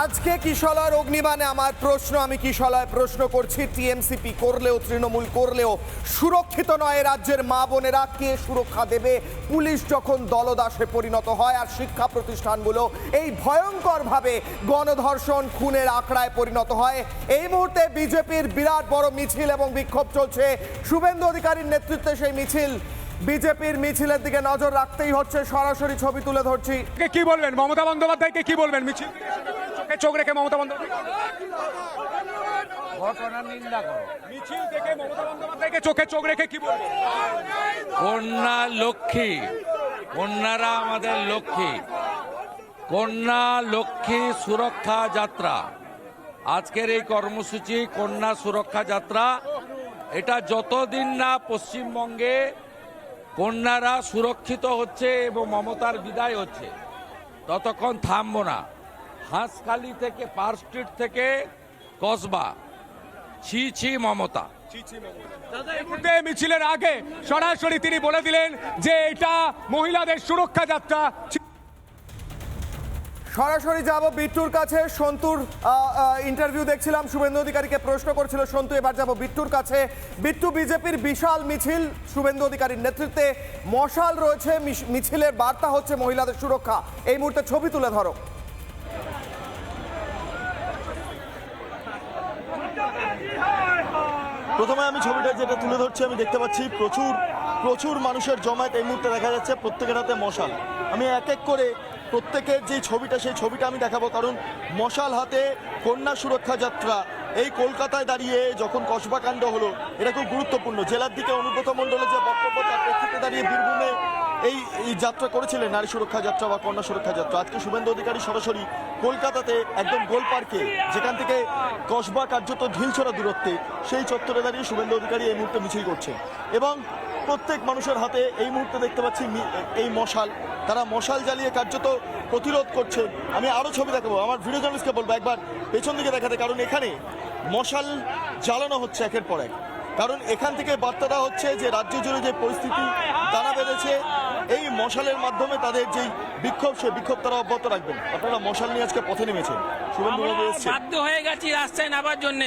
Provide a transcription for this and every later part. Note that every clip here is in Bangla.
আজকে কিশলয়ের অগ্নিবাণে আমার প্রশ্ন, আমি কিশলায় প্রশ্ন করছি, টিএমসিপি করলেও, তৃণমূল করলেও সুরক্ষিত নয় রাজ্যের মা বোনেরা। কে সুরক্ষা দেবে? পুলিশ যখন দলদাসে পরিণত হয় আর শিক্ষা প্রতিষ্ঠানগুলো এই ভয়ঙ্করভাবে গণধর্ষণ খুনের আখড়ায় পরিণত হয়, এই মুহূর্তে বিজেপির বিরাট বড় মিছিল এবং বিক্ষোভ চলছে। শুভেন্দু অধিকারীর নেতৃত্বে সেই মিছিল, বিজেপির মিছিলের দিকে নজর রাখতেই হচ্ছে। সরাসরি ছবি তুলে ধরছি। কি বলবেন মমতা বন্দ্যোপাধ্যায়কে কি বলবেন মিছিল? চোখে চোখ রেখে মমতা বন্দ্যোপাধ্যায় নিন্দা করো। মিছিল দেখে মমতা বন্দ্যোপাধ্যায়কে চোখে চোখ রেখে কি বলবেন কন্যা লক্ষ্মী কন্যারা আমাদের লক্ষ্মী। কন্যা লক্ষ্মী সুরক্ষা যাত্রা। আজকের এই কর্মসূচি কন্যা সুরক্ষা যাত্রা। এটা যতদিন না পশ্চিমবঙ্গে কন্যারা সুরক্ষিত হচ্ছে এবং মমতার বিদায় হচ্ছে ততক্ষণ থামবো না। হাঁসখালি থেকে পার্ক স্ট্রিট থেকে কসবা। ছি ছি মমতা। মুহূর্তে মিছিলের আগে সরাসরি তিনি বলে দিলেন যে এটা মহিলাদের সুরক্ষা যাত্রা। সরাসরি যাব বিট্টুর কাছে। সন্তুর ইন্টারভিউ দেখছিলাম। শুভেন্দু অধিকারীকে প্রশ্ন করছিল সন্তু এবার যাব বিট্টুর কাছে। বিট্টু বিজেপির বিশাল মিছিল। শুভেন্দু অধিকারীর নেতৃত্বে মশাল রয়েছে। মিশ- মিছিলের বার্তা হচ্ছে মহিলাদের সুরক্ষা। এই মুহূর্তে ছবি তুলে ধরো। প্রথমে আমি ছবিটা যেটা তুলে ধরছি, আমি দেখতে পাচ্ছি প্রচুর প্রচুর মানুষের জমায়েত এই মুহূর্তে দেখা যাচ্ছে প্রত্যেকের হাতে মশাল। আমি এক এক করে প্রত্যেকের যে ছবিটা, সেই ছবিটা আমি দেখাবো, কারণ মশাল হাতে কন্যা সুরক্ষা যাত্রা। এই কলকাতায় দাঁড়িয়ে যখন কসবাকাণ্ড হলো, এটা খুব গুরুত্বপূর্ণ। জেলার দিকে অনুব্রত মণ্ডলের যে বক্তব্য, তার প্রেক্ষিতে দাঁড়িয়ে বীরভূমে এই এই যাত্রা করেছিলেন নারী সুরক্ষা যাত্রা বা কন্যা সুরক্ষা যাত্রা। আজকে শুভেন্দু অধিকারী সরাসরি কলকাতাতে একদম গোল পার্কে, যেখান থেকে কসবা কার্যত ঢিলছড়া দূরত্বে, সেই চত্বরে দাঁড়িয়ে শুভেন্দু অধিকারী এই মুহূর্তে মিছিল করছে এবং প্রত্যেক মানুষের হাতে এই মুহূর্তে দেখতে পাচ্ছি এই মশাল। তারা মশাল জ্বালিয়ে কার্যত প্রতিরোধ করছে আমি আরও ছবি দেখাবো, আমার ভিডিও জার্নালিস্টকে বলব একবার পেছন দিকে দেখাতে, কারণ এখানে মশাল জ্বালানো হচ্ছে একের পর এক। কারণ এখান থেকে বার্তাটা হচ্ছে যে রাজ্য জুড়ে যে পরিস্থিতি তারা বেঁধেছে এই মশালের মাধ্যমে তাদের যেই বিক্ষোভ সে বিক্ষোভ তারা অব্যাহত রাখবেন। আপনারা মশাল নিয়ে আজকে পথে নেমেছেন। শুভেন্দু বাধ্য হয়ে গেছি রাস্তায় নামার জন্য।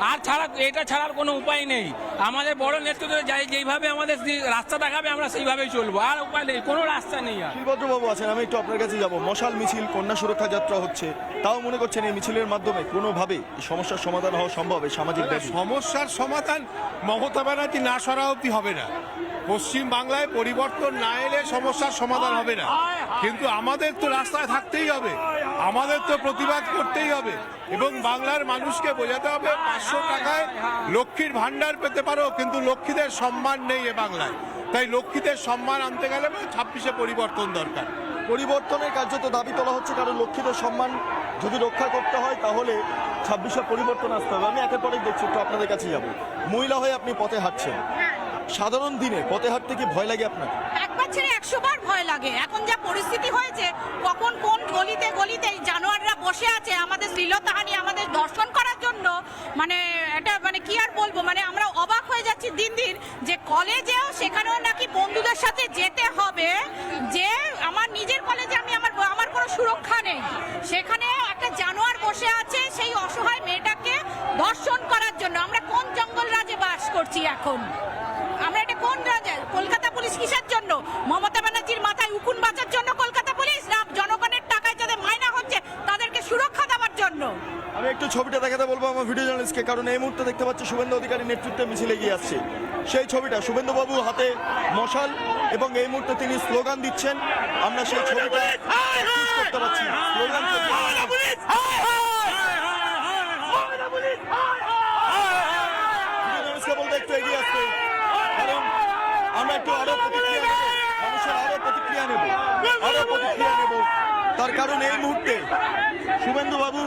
আর ছাড়া এটা ছাড়ার কোনো উপায় নেই। আমাদের বড় নেতৃত্ব যাই- যেইভাবে আমাদের যে রাস্তা দেখাবে আমরা সেইভাবেই চলবো। আর উপায় নেই কোনো রাস্তা নেই আর। শিলভদ্রবাবু আছেন আমি একটু আপনার কাছে যাব। মশাল মিছিল কন্যা সুরক্ষা যাত্রা হচ্ছে। তাও মনে করছেন এই মিছিলের মাধ্যমে কোনোভাবে এই সমস্যার সমাধান হওয়া সম্ভব এই সামাজিক সমস্যার সমাধান মমতা ব্যানার্জি না সরা অব্দি হবে না। পশ্চিম বাংলায় পরিবর্তন না এলে সমস্যার সমাধান হবে না। কিন্তু আমাদের তো রাস্তায় থাকতেই হবে। আমাদের তো প্রতিবাদ করতেই হবে। এবং বাংলার মানুষকে বোঝাতে হবে পাঁচশো টাকায় লক্ষ্মীর ভান্ডার পেতে পারো, কিন্তু লক্ষ্মীদের সম্মান নেই এ বাংলায়। তাই লক্ষ্মীদের সম্মান আনতে গেলে ছাব্বিশে পরিবর্তন দরকার। পরিবর্তনের কার্যত দাবি তোলা হচ্ছে, কারণ লক্ষ্মীদের সম্মান যদি রক্ষা করতে হয়, তাহলে ছাব্বিশে পরিবর্তন আসতে হবে। আমি একের পরে দেখছি, একটু আপনাদের কাছে যাব। মহিলা হয়ে আপনি পথে হাঁটছেন। সাধারণ দিনে পথে হাঁটতে কি ভয় লাগে আপনার? একবার ছেড়ে একশো বার ভয় লাগে। এখন যা পরিস্থিতি হয়েছে, কখন কোন গলিতে গলিতে জানোয়াররা বসে আছে, আমাদের শ্লীলতাহানি আমাদের দর্শন করার জন্য মানে এটা মানে কি আর বলব মানে আমরা অবাক হয়ে যাচ্ছি দিন দিন যে কলেজেও সেখানেও নাকি বন্ধুদের সাথে যেতে হবে, যে আমার নিজের কলেজে আমি আমার আমার কোনো সুরক্ষা নেই। সেখানে একটা জানোয়ার বসে আছে সেই অসহায় মেয়েটাকে দর্শন করার জন্য। আমরা কোন জঙ্গল রাজে বাস করছি এখন আমরা এটা কোন রাজা কলকাতা পুলিশ কিসের জন্য মমতা ব্যানার্জির মাথায় উকুন বাঁচার জন্য কলকাতা পুলিশ? না, জনগণের টাকায় যাদের মাইনা হচ্ছে, তাদেরকে সুরক্ষা দেওয়ার জন্য। আমি একটু ছবিটা দেখাতে বলব আমার ভিডিও জার্নালিস্টকে, কারণ এই মুহূর্তে দেখতে পাচ্ছি শুভেন্দু অধিকারী নেতৃত্বে মিছিল এগিয়ে আসছে। সেই ছবিটা শুভেন্দুবাবু হাতে মশাল, এবং এই মুহূর্তে তিনি স্লোগান দিচ্ছেন। আমরা সেই ছবিটা practice করতে পারছি স্লোগান জার্নালিস্টকে বলব একটু এগিয়ে আসতে কারণ আমরা একটু আরও প্রতিক্রিয়া নেব মানুষের আরও প্রতিক্রিয়া নেব। আরও নেব। তার কারণ এই মুহূর্তে শুভেন্দু বাবু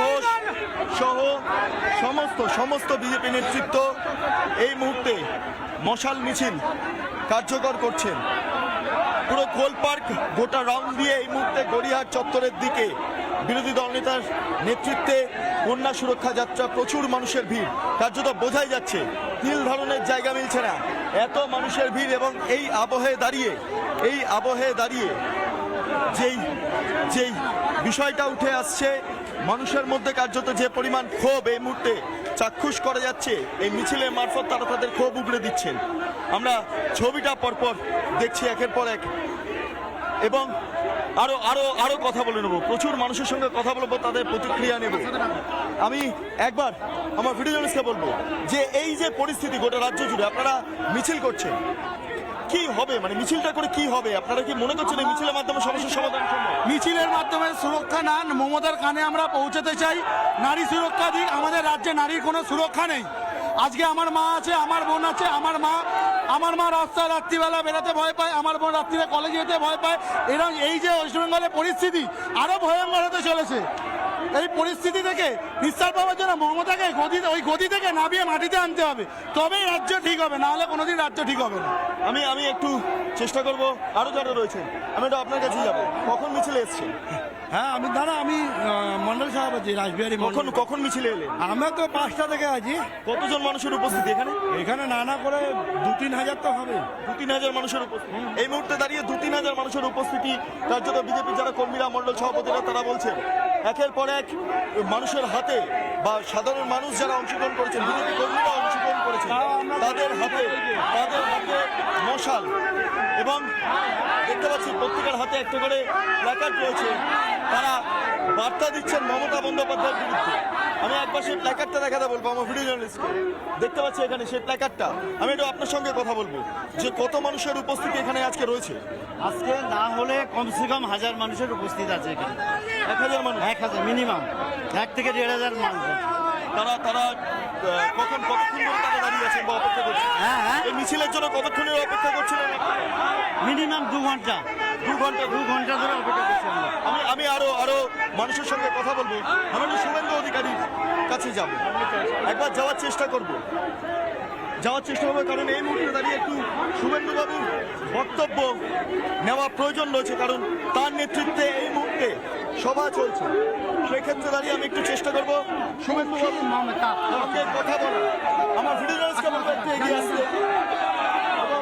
ঘোষ সহ সমস্ত সমস্ত বিজেপি নেতৃত্ব এই মুহূর্তে মশাল মিছিল কার্যকর করছেন। পুরো গোল পার্ক গোটা রাউন্ড দিয়ে এই মুহূর্তে গড়িয়াহাট চত্বরের দিকে বিরোধী দলনেতার নেতৃত্বে কন্যা সুরক্ষা যাত্রা, প্রচুর মানুষের ভিড়। কার্যত বোঝাই যাচ্ছে, তিল ধরনের জায়গা মিলছে না। এত মানুষের ভিড় এবং এই আবহে দাঁড়িয়ে, এই আবহে দাঁড়িয়ে যেই যেই বিষয়টা উঠে আসছে, মানুষের মধ্যে কার্যত যে পরিমাণ ক্ষোভ এই মুহূর্তে চাক্ষুষ করা যাচ্ছে, এই মিছিলের মারফত তারা তাদের ক্ষোভ উগড়ে দিচ্ছেন। আমরা ছবিটা পরপর দেখছি একের পর এক। এবং আরও আরও আরও কথা বলে নেব। প্রচুর মানুষের সঙ্গে কথা বলব, তাদের প্রতিক্রিয়া নেব। আমি একবার আমার ভিডিও জার্নালিস্টকে বলব যে, এই যে পরিস্থিতি গোটা রাজ্য জুড়ে, আপনারা মিছিল করছেন। কি হবে? মানে মিছিলটা করে কি হবে? আপনারা কি মনে করছেন মিছিলের মাধ্যমে সমস্যার সমাধান মিছিলের মাধ্যমে সুরক্ষা না মমতার কানে আমরা পৌঁছাতে চাই। নারী সুরক্ষা দিক, আমাদের রাজ্যে নারীর কোনো সুরক্ষা নেই। আজকে আমার মা আছে, আমার বোন আছে, আমার মা আমার মা রাস্তায় রাত্রিবেলা বেরোতে ভয় পায় আমার বোন রাত্রিরে কলেজে যেতে ভয় পায়। এরকম এই যে ওয়েস্ট বেঙ্গলের পরিস্থিতি আরও ভয়ঙ্কর হতে চলেছে। এই পরিস্থিতি থেকে নিঃশ্বাস পাওয়ার জন্য মমতাকে গদি ওই গদি থেকে নামিয়ে মাটিতে আনতে হবে। তবেই রাজ্য ঠিক হবে না হলে কোনোদিন রাজ্য ঠিক হবে না। আমি আমি একটু চেষ্টা করব আরও যারা রয়েছেন আমি একটু আপনার কাছে যাব। কখন মিছিলে এসছে হ্যাঁ আমি দাঁড়া আমি সভাপতি রাসবিহারী কখন কখন মিছিলে এলেন? আমরা তো পাঁচটা থেকে আছি। কতজন মানুষের উপস্থিতি এখানে? এখানে নানা করে দু তিন হাজার তো হবে। দু তিন হাজার মানুষের উপস্থিতি। এই মুহূর্তে দাঁড়িয়ে দু তিন হাজার মানুষের উপস্থিতি কার্যত বিজেপির যারা কর্মীরা মন্ডল সভাপতিরা তারা বলছেন একের পর এক মানুষের হাতে বা সাধারণ মানুষ যারা অংশগ্রহণ করেছেন, বিজেপি কর্মীরা অংশগ্রহণ করেছেন, তাদের হাতে তাদের হাতে মশাল এবং দেখতে পাচ্ছি প্রত্যেকের হাতে একটা করে প্ল্যাকার্ড রয়েছে। তারা বার্তা দিচ্ছেন মমতা বন্দ্যোপাধ্যায়ের বিরুদ্ধে। আমি একবার সেই প্ল্যাকার্ডটা দেখাতে বলব আমার ভিডিও জার্নালিস্টকে দেখতে পাচ্ছি এখানে সেই প্ল্যাকার্ডটা? আমি একটু আপনার সঙ্গে কথা বলব। যে কত মানুষের উপস্থিতি এখানে আজকে রয়েছে? আজকে না হলে কমসে কম হাজার মানুষের উপস্থিত আছে এখানে। এক হাজার মানুষ? এক হাজার মিনিমাম এক থেকে দেড় হাজার মানুষ। তারা তারা কখন কতক্ষণ ধরে তারা দাঁড়িয়ে আছেন বা অপেক্ষা করছেন? হ্যাঁ হ্যাঁ। এই মিছিলের জন্য কতক্ষণের অপেক্ষা করছিলেন? মিনিমাম দু ঘণ্টা। আমরা। আমি আরও আরও মানুষের সঙ্গে কথা বলব। আমি একটু শুভেন্দু অধিকারীর কাছে একবার যাওয়ার চেষ্টা করব। যাওয়ার চেষ্টা করব, কারণ এই মুহূর্তে দাঁড়িয়ে একটু শুভেন্দু বাবুর বক্তব্য নেওয়া প্রয়োজন রয়েছে, কারণ তার নেতৃত্বে এই মুহূর্তে সভা চলছে। সেক্ষেত্রে দাঁড়িয়ে আমি একটু চেষ্টা করব। শুভেন্দু বাবু কথা বলো আমার ভিডিও জার্নালিস্টকে বলব একটু এগিয়ে আসতে এবং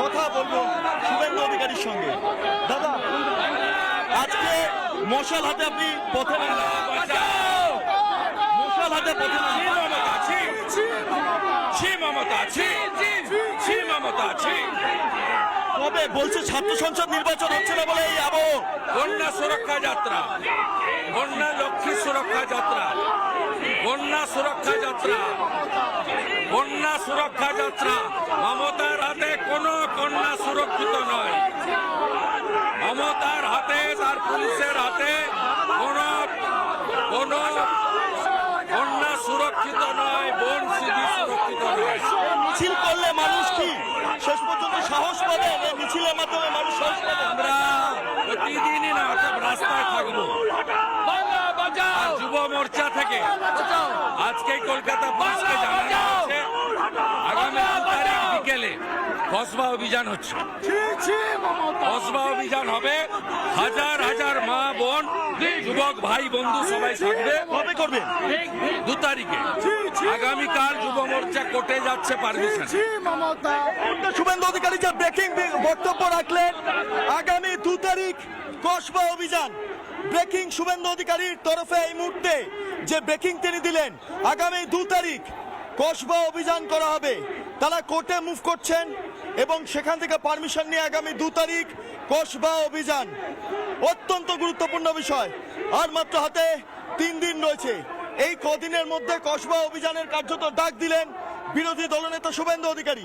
কথা বলব শুভেন্দু সঙ্গে। দাদা আজকে মশাল হাতে আপনি পথে মশাল হাতে পথে। কবে বলছে ছাত্র সংসদ নির্বাচন হচ্ছে না বলে এই আবহ? কন্যা সুরক্ষা যাত্রা। কন্যা লক্ষ্মী সুরক্ষা যাত্রা। কন্যা সুরক্ষা যাত্রা। কন্যা সুরক্ষা যাত্রা। মমতার হাতে কোনো কন্যা সুরক্ষিত নয়। মমতার হাতে তার পুলিশের হাতে কোন কোন কন্যা সুরক্ষিত নয় বোন সিধি সুরক্ষিত নয়। মিছিল করলে মানুষ কি? শেষ পর্যন্ত সাহস পাবে? এই মিছিলের মাধ্যমে মানুষ সাহস পাবে? আমরা প্রতিদিনই না রাস্তায় থাকব। যুব মোর্চা থেকে আজকে কলকাতা পুলিশকে জানানো হচ্ছে আগামী তারিখ বিকেলে কসবা অভিযান হচ্ছে। কসবা অভিযান হবে হাজার হাজার মা বোন যুবক ভাই বন্ধু সবাই থাকবে। কবে করবেন দু তারিখে। আগামীকাল যুব মোর্চা কোর্টে যাচ্ছে পারমিশন। শুভেন্দু অধিকারী যে ব্রেকিং বক্তব্য রাখলেন। আগামী দু তারিখ কসবা অভিযান। ব্রেকিং শুভেন্দু অধিকারীর তরফে এই মুহূর্তে যে ব্রেকিং তিনি দিলেন, আগামী দু তারিখ কসবা অভিযান করা হবে। তারা কোর্টে মুভ করছেন এবং সেখান থেকে পারমিশন নিয়ে আগামী দু তারিখ কসবা অভিযান। অত্যন্ত গুরুত্বপূর্ণ বিষয়। আর মাত্র হাতে তিন দিন রয়েছে। এই কদিনের মধ্যে কসবা অভিযানের কার্যত ডাক দিলেন বিরোধী দলনেতা শুভেন্দু অধিকারী।